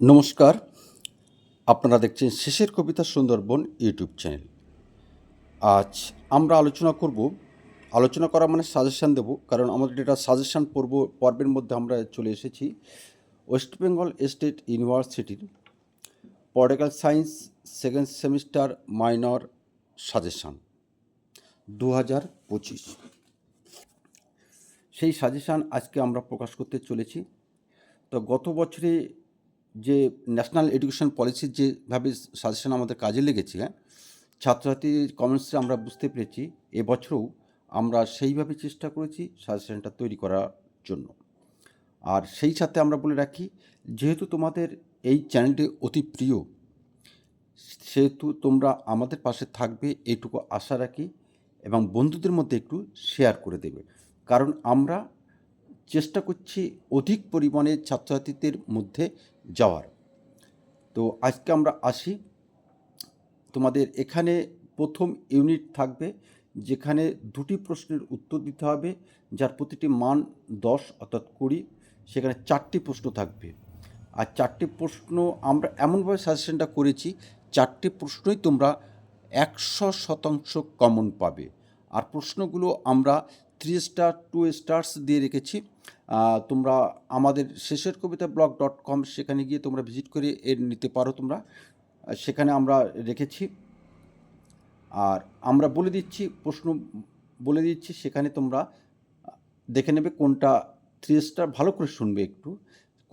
নমস্কার। আপনারা দেখছেন শেষের কবিতা সুন্দরবন ইউটিউব চ্যানেল। আজ আমরা আলোচনা করব, আলোচনা করা মানে সাজেশান দেব, কারণ আমাদের এটা সাজেশান পর্ব, পর্বের মধ্যে আমরা চলে এসেছি, ওয়েস্ট বেঙ্গল স্টেট ইউনিভার্সিটির political science second semester minor suggestion দু হাজার পঁচিশ। সেই সাজেশান আজকে আমরা প্রকাশ করতে চলেছি। তো গত বছরে যে ন্যাশনাল এডুকেশন পলিসির যেভাবে সাজেশন আমাদের কাজে লেগেছে হ্যাঁ ছাত্রছাত্রীর কমেন্টসে আমরা বুঝতে পেরেছি এবছরও আমরা সেইভাবে চেষ্টা করেছি সাজেশনটা তৈরি করার জন্য। আর সেই সাথে আমরা বলে রাখি, যেহেতু তোমাদের এই চ্যানেলটি অতি প্রিয়, সেহেতু তোমরা আমাদের পাশে থাকবে এইটুকু আশা রাখি এবং বন্ধুদের মধ্যে একটু শেয়ার করে দেবে। কারণ আমরা চেষ্টা করছি অধিক পরিমাণে ছাত্রছাত্রীদের মধ্যে যাওয়ার। তো আজকে আমরা আসি তোমাদের এখানে প্রথম ইউনিট থাকবে যেখানে দুটি প্রশ্নের উত্তর দিতে হবে, যার প্রতিটি মান দশ অর্থাৎ কুড়ি, সেখানে চারটি প্রশ্ন থাকবে। আর চারটি প্রশ্ন আমরা এমনভাবে সাজেশনটা করেছি, চারটি প্রশ্নই তোমরা একশো শতাংশ কমন পাবে। আর প্রশ্নগুলো আমরা থ্রি স্টার টু স্টার্স দিয়ে রেখেছি। তোমরা আমাদের শেষের কবিতা ব্লগ ডট কম সেখানে গিয়ে তোমরা ভিজিট করে এর নিতে পারো তোমরা। সেখানে আমরা রেখেছি। আর আমরা বলে দিচ্ছি, প্রশ্ন বলে দিচ্ছি, সেখানে তোমরা দেখে নেবে কোনটা থ্রি স্টার ভালো করে শুনবে একটু।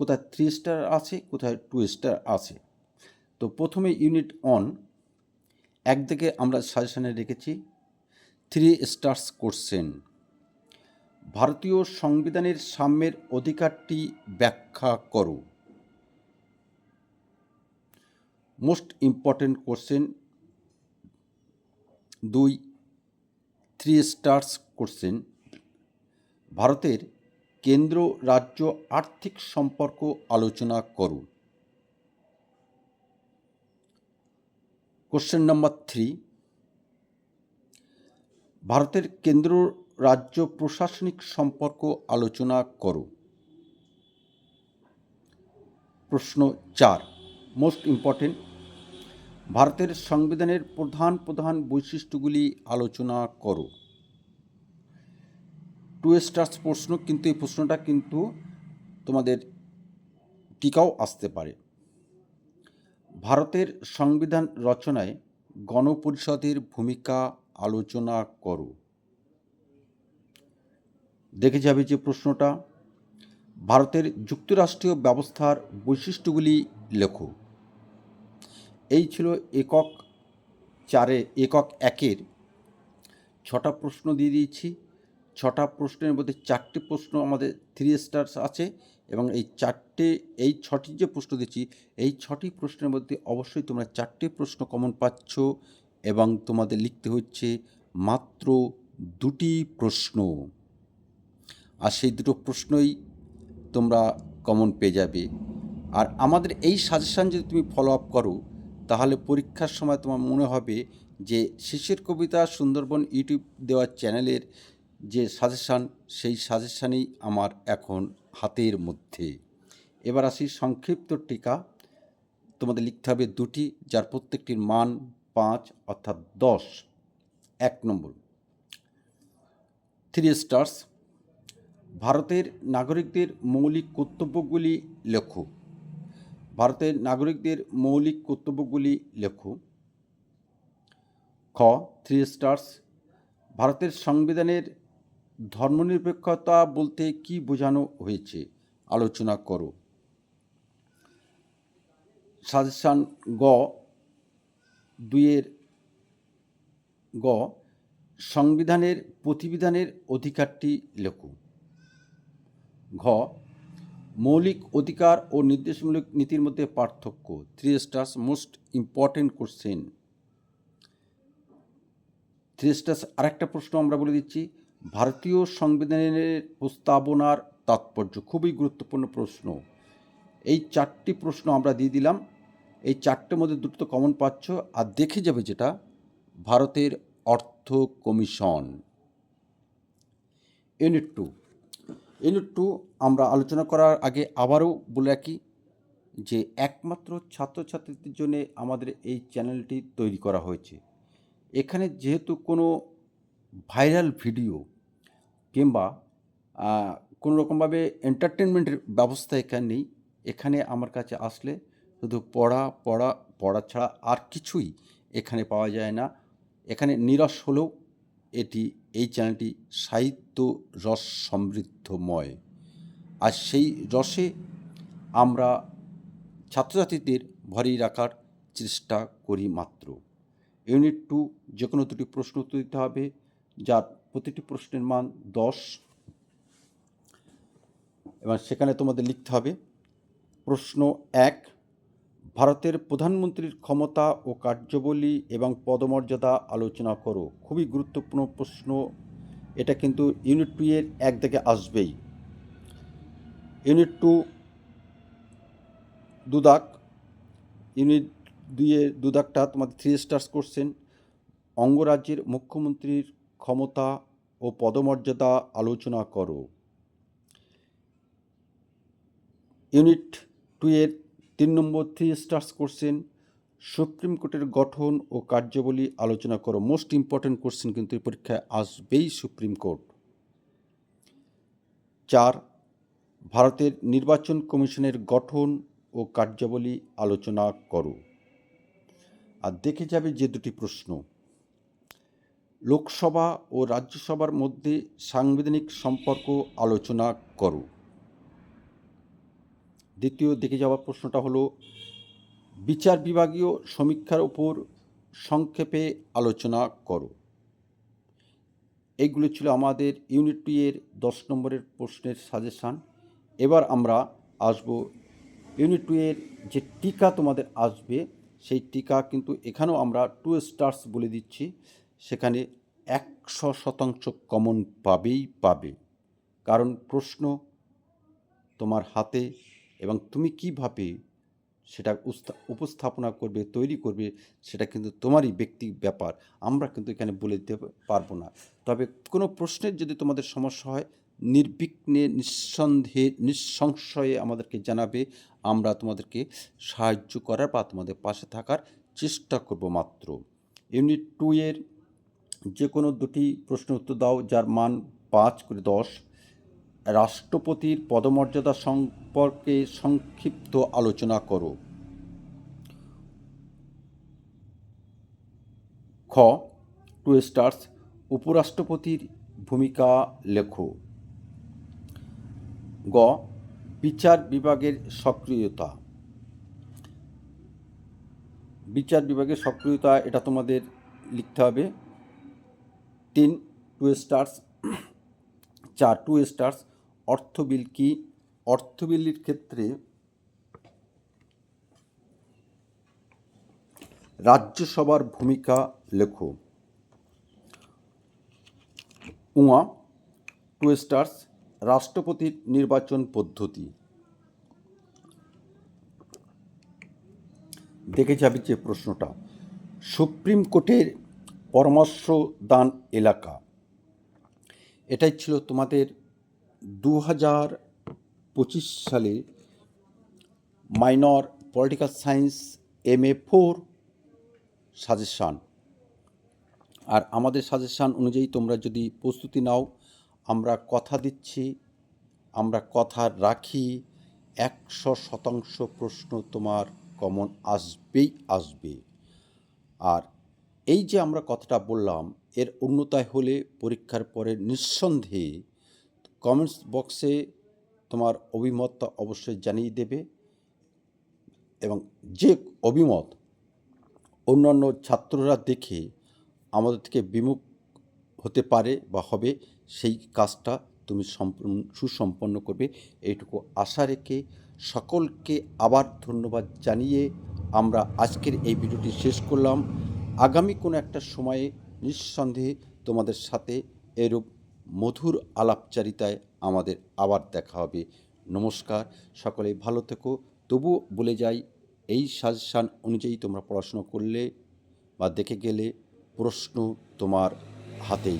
কোথায় থ্রি স্টার আছে, কোথায় টু স্টার আছে। তো প্রথমে ইউনিট অন একদিকে আমরা সাজেশানে রেখেছি থ্রি স্টার্স কোশ্চেন ভারতীয় সংবিধানের সাম্যের অধিকারটি ব্যাখ্যা করো। মোস্ট ইম্পর্টেন্ট কোশ্চেন দুই থ্রি স্টার্স কোশ্চেন ভারতের কেন্দ্র রাজ্য আর্থিক সম্পর্ক আলোচনা করো। কোশ্চেন নাম্বার থ্রি ভারতের কেন্দ্র রাজ্য প্রশাসনিক সম্পর্ক আলোচনা করো। প্রশ্ন চার মোস্ট ইম্পর্টেন্ট ভারতের সংবিধানের প্রধান প্রধান বৈশিষ্ট্যগুলি আলোচনা করো। টু স্টার্স প্রশ্ন, কিন্তু এই প্রশ্নটা কিন্তু তোমাদের টিকাও আসতে পারে। ভারতের সংবিধান রচনায় গণপরিষদের ভূমিকা আলোচনা করো। দেখে যাবে যে প্রশ্নটা। ভারতের যুক্তরাষ্ট্রীয় ব্যবস্থার বৈশিষ্ট্যগুলি লেখো। এই ছিল একক চারে, একক একের ছটা প্রশ্ন দিয়ে দিয়েছি। ছটা প্রশ্নের মধ্যে চারটে প্রশ্ন আমাদের থ্রি স্টার্স আছে এবং এই চারটে, এই ছটি যে প্রশ্ন দিচ্ছি এই ছটি প্রশ্নের মধ্যে অবশ্যই তোমরা চারটে প্রশ্ন কমন পাচ্ছ এবং তোমাদের লিখতে হচ্ছে মাত্র দুটি প্রশ্ন। আর সেই দুটো প্রশ্নই তোমরা কমন পেয়ে যাবে। আর আমাদের এই সাজেশান যদি তুমি ফলো আপ করো, তাহলে পরীক্ষার সময় তোমার মনে হবে যে শেষের কবিতা সুন্দরবন ইউটিউব দেওয়া চ্যানেলের যে সাজেশান সেই সাজেশানই আমার এখন হাতের মধ্যে। এবার আসি সংক্ষিপ্ত টিকা। তোমাদের লিখতে হবে দুটি, যার প্রত্যেকটির মান পাঁচ, অর্থাৎ দশ। এক নম্বর। থ্রি স্টার্স ভারতের নাগরিকদের মৌলিক কর্তব্যগুলি লেখো ভারতের নাগরিকদের মৌলিক কর্তব্যগুলি লেখো খ থ্রি স্টার্স ভারতের সংবিধানের ধর্মনিরপেক্ষতা বলতে কি বোঝানো হয়েছে? আলোচনা করো। সাজেশান গ, দুইয়ের, গ, সংবিধানের প্রতিবিধানের অধিকারটি লেখো ঘ, মৌলিক অধিকার ও নির্দেশমূলক নীতির মধ্যে পার্থক্য three stars most important question three stars আরেকটা প্রশ্ন আমরা বলে দিচ্ছি, ভারতীয় সংবিধানের প্রস্তাবনার তাৎপর্য, খুবই গুরুত্বপূর্ণ প্রশ্ন। এই চারটি প্রশ্ন আমরা দিয়ে দিলাম, এই চারটের মধ্যে দুটো তো কমন পাচ্ছ, আর দেখে যাবে যেটা, ভারতের অর্থ কমিশন। ইউনিট টু ইউনিট টু আমরা আলোচনা করার আগে আবারও বলে রাখি যে একমাত্র ছাত্রছাত্রীদের জন্য আমাদের এই চ্যানেলটি তৈরি করা হয়েছে। এখানে যেহেতু কোনো ভাইরাল ভিডিও কিংবা কোনো রকমভাবে এন্টারটেনমেন্টের ব্যবস্থা এখানে নেই। এখানে আমার কাছে আসলে শুধু পড়া পড়া পড়া ছাড়া আর কিছুই এখানে পাওয়া যায় না। এখানে নিরস হলেও এটি এই চ্যানেলটি সাহিত্য রস সমৃদ্ধময়। আর সেই রসে আমরা ছাত্রছাত্রীদের ভরিয়ে রাখার চেষ্টা করি মাত্র। ইউনিট টু যে কোনো দুটি প্রশ্ন উত্তর দিতে হবে, যার প্রতিটি প্রশ্নের মান দশ। এবং সেখানে তোমাদের লিখতে হবে, প্রশ্ন এক ভারতের প্রধানমন্ত্রীর ক্ষমতা ও কার্যবলী এবং পদমর্যাদা আলোচনা করো। খুবই গুরুত্বপূর্ণ প্রশ্ন। এটা কিন্তু ইউনিট টু এর এক দিকে আসবেই। ইউনিট টু দুদাক, ইউনিট দুইয়ের দুদাকটা তোমাদের থ্রি স্টার্স করছেন অঙ্গরাজ্যের মুখ্যমন্ত্রীর ক্ষমতা ও পদমর্যাদা আলোচনা করো। ইউনিট টু এর তিন নম্বর থ্রি স্টার্স কোশ্চেন সুপ্রিম কোর্টের গঠন ও কার্যাবলী আলোচনা করো। মোস্ট ইম্পর্ট্যান্ট কোশ্চেন কিন্তু এই পরীক্ষায় আসবেই সুপ্রিম কোর্ট। চার, ভারতের নির্বাচন কমিশনের গঠন ও কার্যাবলী আলোচনা করো। আর দেখে যাবে যে দুটি প্রশ্ন। লোকসভা ও রাজ্যসভার মধ্যে সাংবিধানিক সম্পর্ক আলোচনা করো। দ্বিতীয় দেখে যাওয়ার প্রশ্নটা হলো, বিচার বিভাগীয় সমীক্ষার উপর সংক্ষেপে আলোচনা করো। এইগুলো ছিল আমাদের ইউনিট টু এর দশ নম্বরের প্রশ্নের সাজেশান এবার আমরা আসব ইউনিট টু এর যে টিকা তোমাদের আসবে, সেই টিকা কিন্তু এখানেও আমরা টু স্টার্স বলে দিচ্ছি। সেখানে একশো শতাংশ কমন পাবেই পাবে। কারণ প্রশ্ন তোমার হাতে এবং তুমি কীভাবে সেটা উপস্থাপনা করবে, তৈরি করবে, সেটা কিন্তু তোমারই ব্যক্তি ব্যাপার। আমরা কিন্তু এখানে বলে দিতে পারব না। তবে কোনো প্রশ্নের যদি তোমাদের সমস্যা হয়, নির্বিঘ্নে, নিঃসন্দেহে, নিঃসংশয়ে আমাদেরকে জানাবে, আমরা তোমাদেরকে সাহায্য করার বা তোমাদের পাশে থাকার চেষ্টা করব মাত্র। ইউনিট টু এর যে কোনো দুটি প্রশ্ন উত্তর দাও, যার মান পাঁচ করে দশ। রাষ্ট্রপতির পদমর্যাদা সম্পর্কে সংক্ষিপ্ত আলোচনা করো। খ টু স্টার্স উপরাষ্ট্রপতির ভূমিকা লেখো। গ, বিচার বিভাগের সক্রিয়তা। বিচার বিভাগের সক্রিয়তা, এটা তোমাদের লিখতে হবে। তিন টু স্টার্স চার টু স্টার্স অর্থ বিল কি? অর্থ বিলের ক্ষেত্রে রাজ্যসভার ভূমিকা লেখো। উমা, টু স্টার্স, রাষ্ট্রপতির নির্বাচন পদ্ধতি। দেখে যাবে যে প্রশ্নটা। সুপ্রিম কোর্টের পরামর্শ দান এলাকা। এটাই ছিল তোমাদের দু হাজার পঁচিশ সালে minor political science M A four suggestion. আর আমাদের সাজেশান অনুযায়ী তোমরা যদি প্রস্তুতি নাও, আমরা কথা দিচ্ছি, আমরা কথা রাখি, একশো শতাংশ প্রশ্ন তোমার কমন আসবেই আসবে। আর এই যে আমরা কথাটা বললাম, এর উন্নতায় হলে পরীক্ষার পরে নিঃসন্দেহে কমেন্টস বক্সে তোমার অভিমতটা অবশ্যই জানিয়ে দেবে এবং যে অভিমত অন্যান্য ছাত্ররা দেখে আমাদের থেকে বিমুখ হতে পারে বা হবে, সেই কাজটা তুমি সুসম্পন্ন করবে। এইটুকু আশা রেখে সকলকে আবার ধন্যবাদ জানিয়ে আমরা আজকের এই ভিডিওটি শেষ করলাম। আগামী কোনো একটা সময়ে নিঃসন্দেহে তোমাদের সাথে এরূপ মধুর আলাপচারিতায় আমাদের আবার দেখা হবে। নমস্কার সকলে ভালো থেকো। তবু বলে যাই, এই সাজেশান অনুযায়ী তোমরা পড়াশুনো করলে বা দেখে গেলে প্রশ্ন তোমার হাতেই।